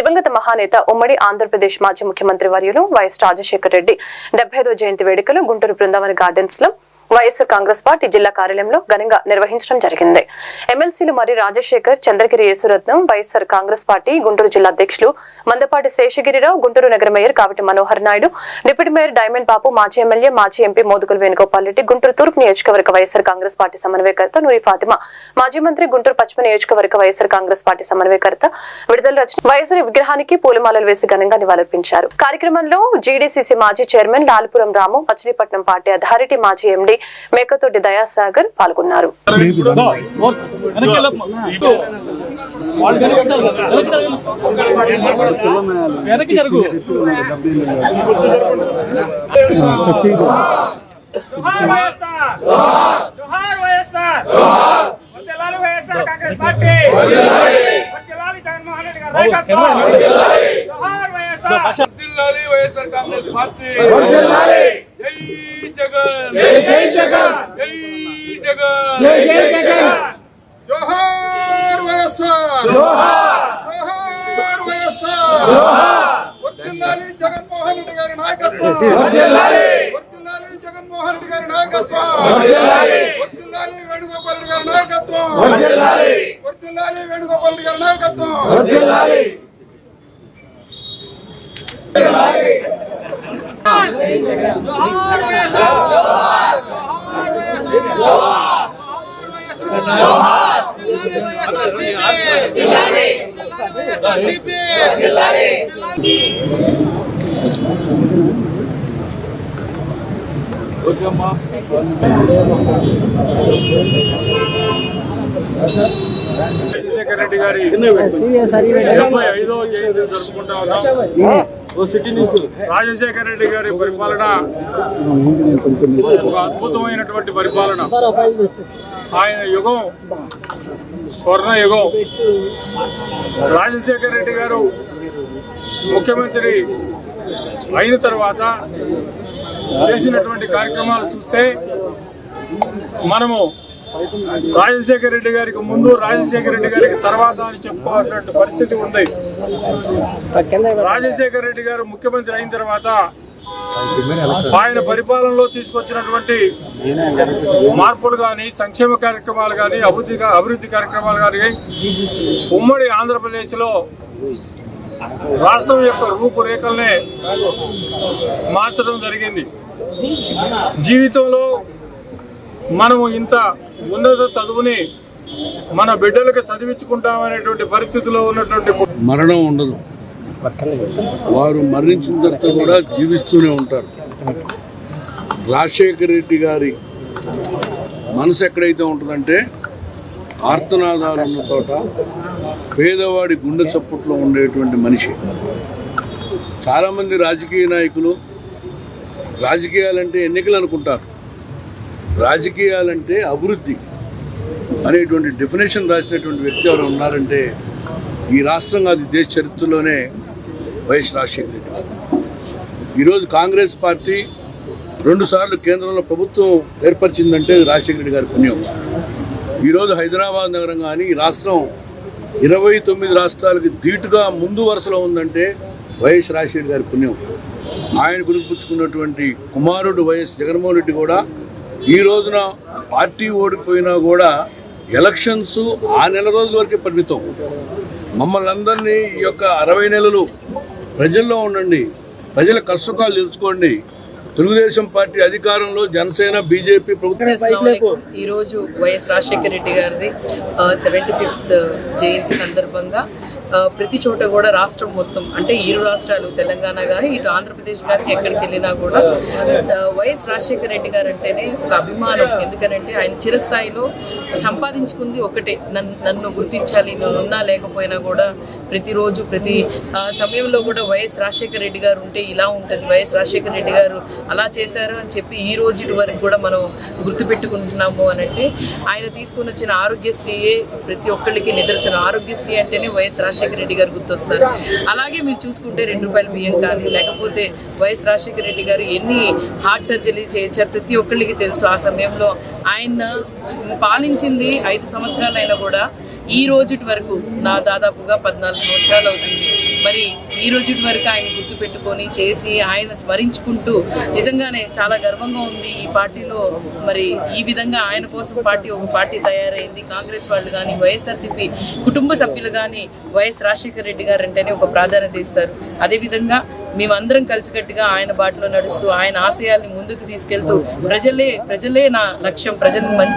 దివంగత మహానేత ఉమ్మడి ఆంధ్రప్రదేశ్ మాజీ ముఖ్యమంత్రి వర్యులు వైఎస్ రాజశేఖర రెడ్డి డెబ్బై జయంతి వేడుకలు గుంటూరు బృందావన గార్డెన్స్లో వైఎస్ఆర్ కాంగ్రెస్ పార్టీ జిల్లా కార్యాలయంలో ఘనంగా నిర్వహించడం జరిగింది. ఎమ్మెల్సీలు మరి రాజశేఖర్ చంద్రగిరి యేసురత్నం వైఎస్ఆర్ కాంగ్రెస్ పార్టీ గుంటూరు జిల్లా అధ్యక్షులు మందపాటి శేషగిరిరావు గుంటూరు నగర mayor Kavati Manohar Naidu deputy mayor Diamond Babu మాజీ ఎమ్మెల్యే మాజీ ఎంపీ మోదుగుల వేణుగోపాల్ రెడ్డి గుంటూరు తూర్పు నియోజకవర్గ వైఎస్ఆర్ కాంగ్రెస్ పార్టీ సమన్వయకర్త నూరి ఫాతిమా మాజీ మంత్రి గుంటూరు పశ్చిమ నియోజకవర్గ వైఎస్ఆర్ కాంగ్రెస్ పార్టీ సమన్వయకర్త విడుదల రచన. వైఎస్ఆర్ విగ్రహానికి పూలమాలలు వేసి ఘనంగా నివాళులర్పించారు. కార్యక్రమంలో జీడీసీసీ మాజీ chairman Lalpuram Ramu Machilipatnam party authority మాజీ ఎండీ మేకతోటి దయాసాగర్ పాల్గొన్నారు. వెనక్కి జరుగు జోహార్ వైఎస్ఆర్ జోహార్ వైఎస్ఆర్ వర్ధిల్లాలి వైఎస్ఆర్ కాంగ్రెస్ పార్టీ వర్ధిల్లాలి జగన్మోహన్ రెడ్డి గారి నాయకత్వం జోహార్ వైఎస్ఆర్ వర్ధిల్లాలి వైఎస్ఆర్ కాంగ్రెస్ పార్టీ వర్ధిల్లాలి జై జగన్ జై జగన్ జై జగన్ జై జై జగన్ జోహార్ వైఎస్ఆర్ జోహార్ వైఎస్ఆర్ వర్ధిల్లాలి జగన్మోహన్ రెడ్డి గారి నాయకత్వం వర్ధిల్లాలి వర్ధిల్లాలి జగన్మోహన్ రెడ్డి గారి నాయకత్వం వర్ధిల్లాలి వర్ధిల్లాలి వేణుగోపాల్ రెడ్డి గారి నాయకత్వం వర్ధిల్లాలి వర్ధిల్లాలి వేణుగోపాల్ రెడ్డి గారి నాయకత్వం వర్ధిల్లాలి జోహార్ వైఎస్ఆర్ జోహార్ వైఎస్ఆర్ జోహార్ వైఎస్ఆర్ సిపి వర్ధిల్లాలి వైఎస్ఆర్ సిపి వర్ధిల్లాలి రాజశేఖర రెడ్డి గారి డెబ్బై ఐదవ జయంతిని జరుపుకుంటా ఉన్నాం రాజశేఖర రెడ్డి గారి పరిపాలన ఒక అద్భుతమైనటువంటి పరిపాలన. ఆయన యుగం స్వర్ణయుగం. రాజశేఖర రెడ్డి గారు ముఖ్యమంత్రి అయిన తర్వాత చేసినటువంటి కార్యక్రమాలు చూస్తే మనము రాజశేఖర రెడ్డి గారికి ముందు రాజశేఖర రెడ్డి గారికి తర్వాత అని చెప్పుకోవాల్సిన పరిస్థితి ఉంది. రాజశేఖర రెడ్డి గారు ముఖ్యమంత్రి అయిన తర్వాత ఆయన పరిపాలనలో తీసుకొచ్చినటువంటి మార్పులు కానీ సంక్షేమ కార్యక్రమాలు కానీ అభివృద్ధి అభివృద్ధి కార్యక్రమాలు కానీ ఉమ్మడి ఆంధ్రప్రదేశ్లో రాష్ట్రం యొక్క రూపురేఖల్నే మార్చడం జరిగింది. జీవితంలో మనము ఇంత ఉన్నత చదువుని మన బిడ్డలకు చదివించుకుంటామనేటువంటి పరిస్థితిలో ఉన్నటువంటి మరణం ఉండదు. వారు మరణించిన తర్వాత కూడా జీవిస్తూనే ఉంటారు. రాజశేఖర రెడ్డి గారి మనసు ఎక్కడైతే ఉంటుందంటే ఆర్తనాదాలు ఉన్న చోట పేదవాడి గుండె చప్పుట్లో ఉండేటువంటి మనిషి. చాలామంది రాజకీయ నాయకులు రాజకీయాలంటే ఎన్నికలు అనుకుంటారు. రాజకీయాలంటే అభివృద్ధి అనేటువంటి డెఫినేషన్ రాసినటువంటి వ్యక్తి ఎవరు ఉన్నారంటే ఈ రాష్ట్రం అది దేశ చరిత్రలోనే వైఎస్ రాజశేఖర రెడ్డి గారు. ఈరోజు కాంగ్రెస్ పార్టీ రెండుసార్లు కేంద్రంలో ప్రభుత్వం ఏర్పరిచిందంటే రాజశేఖర రెడ్డి గారి పుణ్యం. ఈరోజు హైదరాబాద్ నగరం కానీ ఈ రాష్ట్రం ఇరవై తొమ్మిది రాష్ట్రాలకి ధీటుగా ముందు వరుసలో ఉందంటే వైఎస్ రాజశేఖర గారి పుణ్యం. ఆయన గురిపుచ్చుకున్నటువంటి కుమారుడు వైఎస్ జగన్మోహన్ రెడ్డి కూడా ఈ రోజున పార్టీ ఓడిపోయినా కూడా ఎలక్షన్స్ ఆ నెల రోజుల వరకే పరిమితం. మమ్మల్ని అందరినీ ఈ యొక్క అరవై నెలలు ప్రజల్లో ఉండండి. ప్రజల కష్టకాలు తెలుసుకోండి. తెలుగుదేశం పార్టీ అధికారంలో జనసేన బీజేపీ ప్రభుత్వం అస్సలాముఅలైకుం. ఈ రోజు వైఎస్ రాజశేఖర రెడ్డి గారిది సెవెంటీ ఫిఫ్త్ జయంతి సందర్భంగా ప్రతి చోట కూడా రాష్ట్రం మొత్తం అంటే ఇరు రాష్ట్రాలు తెలంగాణ కానీ ఇటు ఆంధ్రప్రదేశ్ కానీ ఎక్కడికి వెళ్ళినా కూడా వైఎస్ రాజశేఖర రెడ్డి గారు అంటేనే ఒక అభిమానం ఎందుకనంటే ఆయన చిరస్థాయిలో సంపాదించుకుంది ఒకటే నన్ను నన్ను గుర్తించాలి నేను ఉన్నా లేకపోయినా కూడా ప్రతిరోజు ప్రతి ఆ, సమయంలో కూడా వైఎస్ రాజశేఖర రెడ్డి గారు ఉంటే ఇలా ఉంటుంది వైఎస్ రాజశేఖర రెడ్డి గారు అలా చేశారు అని చెప్పి ఈ రోజు వరకు కూడా మనం గుర్తుపెట్టుకుంటున్నాము అని అంటే ఆయన తీసుకుని వచ్చిన ఆరోగ్యశ్రీయే ప్రతి ఒక్కళ్ళకి నిదర్శనం. ఆరోగ్యశ్రీ అంటేనే వైఎస్ రాజశేఖర రెడ్డి గారు గుర్తొస్తారు. అలాగే మీరు చూసుకుంటే రెండు రూపాయల బియ్యం కానీ లేకపోతే వైఎస్ రాజశేఖర రెడ్డి గారు ఎన్ని హార్ట్ సర్జరీ చేయించారు ప్రతి ఒక్కళ్ళకి తెలుసు. ఆ సమయంలో ఆయన పాలించింది ఐదు సంవత్సరాలైనా కూడా ఈ రోజుటి వరకు నా దాదాపుగా పద్నాలుగు సంవత్సరాలు అవుతుంది. మరి ఈ రోజు వరకు ఆయన గుర్తు పెట్టుకొని చేసి ఆయన స్మరించుకుంటూ నిజంగానే చాలా గర్వంగా ఉంది ఈ పార్టీలో. మరి ఈ విధంగా ఆయన కోసం పార్టీ ఒక పార్టీ తయారైంది. కాంగ్రెస్ వాళ్ళు కానీ వైఎస్ఆర్సీపీ కుటుంబ సభ్యులు కానీ వైఎస్ రాజశేఖర రెడ్డి గారు అంటేనే ఒక ప్రాధాన్యత ఇస్తారు. అదేవిధంగా మేమందరం కలిసికట్టుగా ఆయన బాటలో నడుస్తూ ఆయన ఆశయాల్ని ముందుకు తీసుకెళ్తూ ప్రజలే ప్రజలే నా లక్ష్యం ప్రజలను మంచి